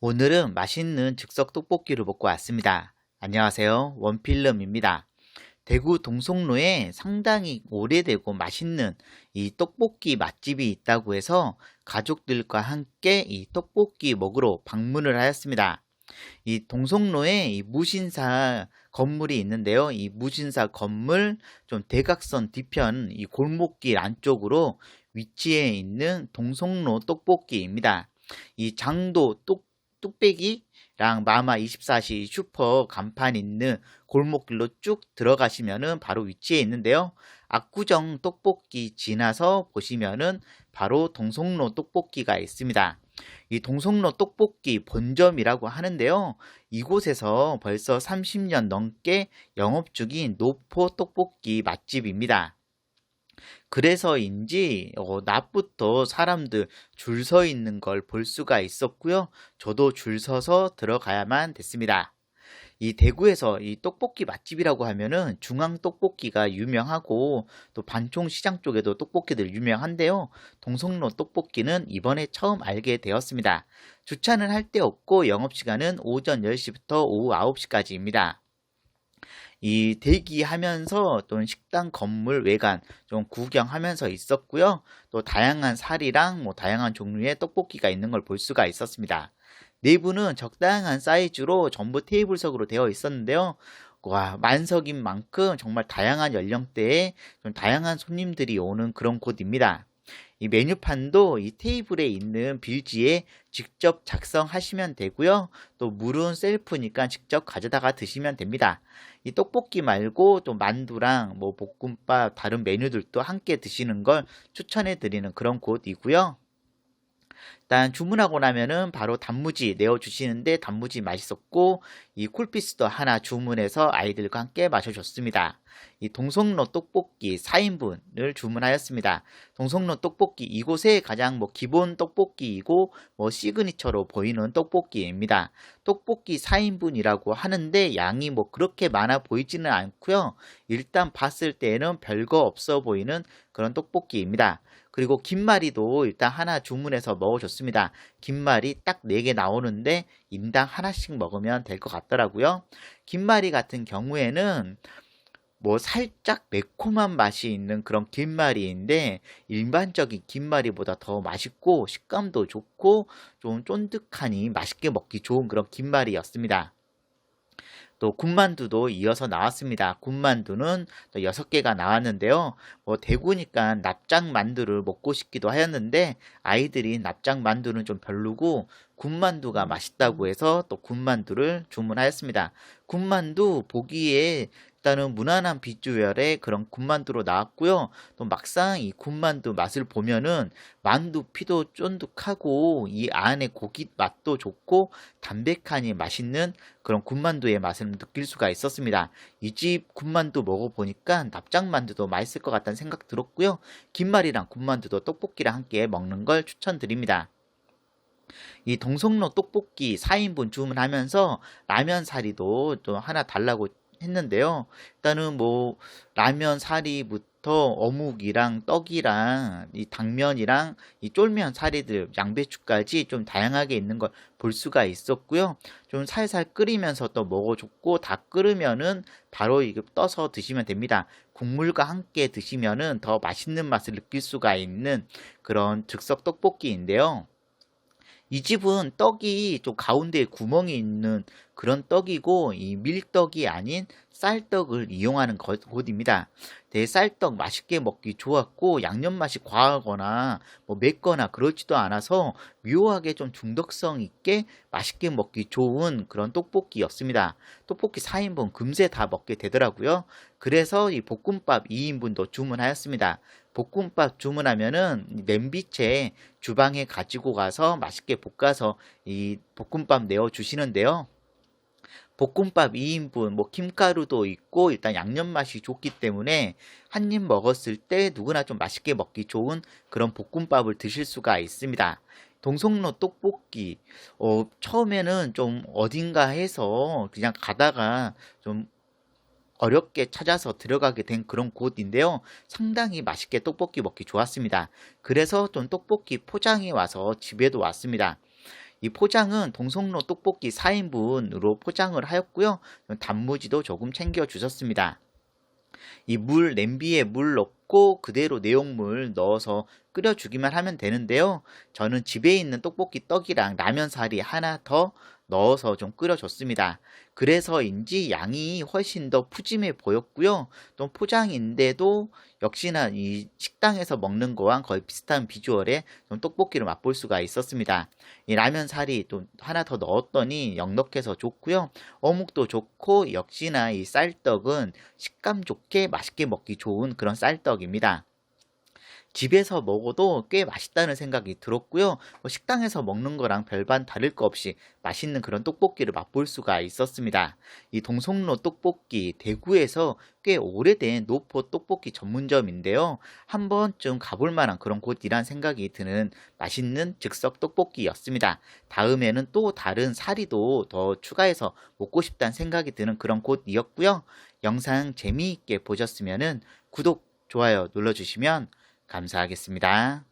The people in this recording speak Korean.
오늘은 맛있는 즉석 떡볶이를 먹고 왔습니다. 안녕하세요. 원필름입니다. 대구 동성로에 상당히 오래되고 맛있는 이 떡볶이 맛집이 있다고 해서 가족들과 함께 이 떡볶이 먹으러 방문을 하였습니다. 이 동성로에 이 무신사 건물이 있는데요. 이 무신사 건물 좀 대각선 뒤편 이 골목길 안쪽으로 위치해 있는 동성로 떡볶이입니다. 이 장도 떡 뚝배기랑 마마 24시 슈퍼 간판 있는 골목길로 쭉 들어가시면은 바로 위치에 있는데요. 압구정 떡볶이 지나서 보시면은 바로 동성로 떡볶이가 있습니다. 이 동성로 떡볶이 본점이라고 하는데요. 이곳에서 벌써 30년 넘게 영업 중인 노포 떡볶이 맛집입니다. 그래서인지 어, 낮부터 사람들 줄 서 있는 걸 볼 수가 있었고요. 저도 줄 서서 들어가야만 됐습니다. 이 대구에서 이 떡볶이 맛집이라고 하면은 중앙 떡볶이가 유명하고 또 반총 시장 쪽에도 떡볶이들 유명한데요. 동성로 떡볶이는 이번에 처음 알게 되었습니다. 주차는 할 데 없고 영업시간은 오전 10시부터 오후 9시까지입니다. 이 대기하면서 또 식당 건물 외관 좀 구경하면서 있었고요. 또 다양한 살이랑 뭐 다양한 종류의 떡볶이가 있는 걸 볼 수가 있었습니다. 내부는 적당한 사이즈로 전부 테이블석으로 되어 있었는데요. 와, 만석인 만큼 정말 다양한 연령대에 좀 다양한 손님들이 오는 그런 곳입니다. 이 메뉴판도 이 테이블에 있는 빌지에 직접 작성하시면 되고요. 또 물은 셀프니까 직접 가져다가 드시면 됩니다. 이 떡볶이 말고 또 만두랑 뭐 볶음밥 다른 메뉴들도 함께 드시는 걸 추천해 드리는 그런 곳이고요. 일단 주문하고 나면은 바로 단무지 내어주시는데 단무지 맛있었고 이 쿨피스도 하나 주문해서 아이들과 함께 마셔줬습니다. 이 동성로 떡볶이 4인분을 주문하였습니다. 동성로 떡볶이 이곳에 가장 뭐 기본 떡볶이이고 뭐 시그니처로 보이는 떡볶이입니다. 떡볶이 4인분이라고 하는데 양이 뭐 그렇게 많아 보이지는 않고요. 일단 봤을 때는 별거 없어 보이는 그런 떡볶이입니다. 그리고 김말이도 일단 하나 주문해서 먹어줬습니다. 김말이 딱 4개 나오는데 인당 하나씩 먹으면 될 것 같더라고요. 김말이 같은 경우에는 뭐 살짝 매콤한 맛이 있는 그런 김말이인데 일반적인 김말이보다 더 맛있고 식감도 좋고 좀 쫀득하니 맛있게 먹기 좋은 그런 김말이었습니다. 또 군만두도 이어서 나왔습니다. 군만두는 또 6개가 나왔는데요. 뭐 대구니까 납작 만두를 먹고 싶기도 하였는데 아이들이 납작 만두는 좀 별로고 군만두가 맛있다고 해서 또 군만두를 주문하였습니다. 군만두 보기에 일단은 무난한 비주얼의 그런 군만두로 나왔고요. 또 막상 이 군만두 맛을 보면은 만두 피도 쫀득하고 이 안에 고기 맛도 좋고 담백하니 맛있는 그런 군만두의 맛을 느낄 수가 있었습니다. 이 집 군만두 먹어보니까 납작만두도 맛있을 것 같다는 생각 들었고요. 김말이랑 군만두도 떡볶이랑 함께 먹는 걸 추천드립니다. 이 동성로 떡볶이 4인분 주문하면서 라면 사리도 또 하나 달라고 했는데요. 일단은 뭐 라면 사리부터 어묵이랑 떡이랑 이 당면이랑 이 쫄면 사리들 양배추까지 좀 다양하게 있는 걸 볼 수가 있었고요. 좀 살살 끓이면서 또 먹어줬고 다 끓으면은 바로 이거 떠서 드시면 됩니다. 국물과 함께 드시면은 더 맛있는 맛을 느낄 수가 있는 그런 즉석 떡볶이인데요. 이 집은 떡이 좀 가운데에 구멍이 있는 그런 떡이고 이 밀떡이 아닌 쌀떡을 이용하는 곳입니다. 네, 쌀떡 맛있게 먹기 좋았고 양념 맛이 과하거나 뭐 맵거나 그렇지도 않아서 묘하게 좀 중독성 있게 맛있게 먹기 좋은 그런 떡볶이였습니다. 떡볶이 4인분 금세 다 먹게 되더라고요. 그래서 이 볶음밥 2인분도 주문하였습니다. 볶음밥 주문하면은 냄비채 주방에 가지고 가서 맛있게 볶아서 이 볶음밥 내어 주시는데요. 볶음밥 2인분, 뭐 김가루도 있고 일단 양념 맛이 좋기 때문에 한 입 먹었을 때 누구나 좀 맛있게 먹기 좋은 그런 볶음밥을 드실 수가 있습니다. 동성로 떡볶이 어, 처음에는 좀 어딘가 해서 그냥 가다가 좀 어렵게 찾아서 들어가게 된 그런 곳인데요. 상당히 맛있게 떡볶이 먹기 좋았습니다. 그래서 좀 떡볶이 포장해 와서 집에도 왔습니다. 이 포장은 동성로 떡볶이 4인분으로 포장을 하였고요. 단무지도 조금 챙겨 주셨습니다. 이 물 냄비에 물 넣고 그대로 내용물 넣어서 끓여주기만 하면 되는데요. 저는 집에 있는 떡볶이 떡이랑 라면 사리 하나 더 넣어서 좀 끓여줬습니다. 그래서인지 양이 훨씬 더 푸짐해 보였고요. 또 포장인데도 역시나 이 식당에서 먹는 거랑 거의 비슷한 비주얼의 좀 떡볶이를 맛볼 수가 있었습니다. 이 라면 사리 또 하나 더 넣었더니 넉넉해서 좋고요. 어묵도 좋고 역시나 이 쌀떡은 식감 좋게 맛있게 먹기 좋은 그런 쌀떡입니다. 집에서 먹어도 꽤 맛있다는 생각이 들었고요. 뭐 식당에서 먹는 거랑 별반 다를 거 없이 맛있는 그런 떡볶이를 맛볼 수가 있었습니다. 이 동성로 떡볶이 대구에서 꽤 오래된 노포 떡볶이 전문점인데요. 한 번쯤 가볼 만한 그런 곳이란 생각이 드는 맛있는 즉석 떡볶이였습니다. 다음에는 또 다른 사리도 더 추가해서 먹고 싶다는 생각이 드는 그런 곳이었고요. 영상 재미있게 보셨으면 구독, 좋아요 눌러주시면 감사하겠습니다.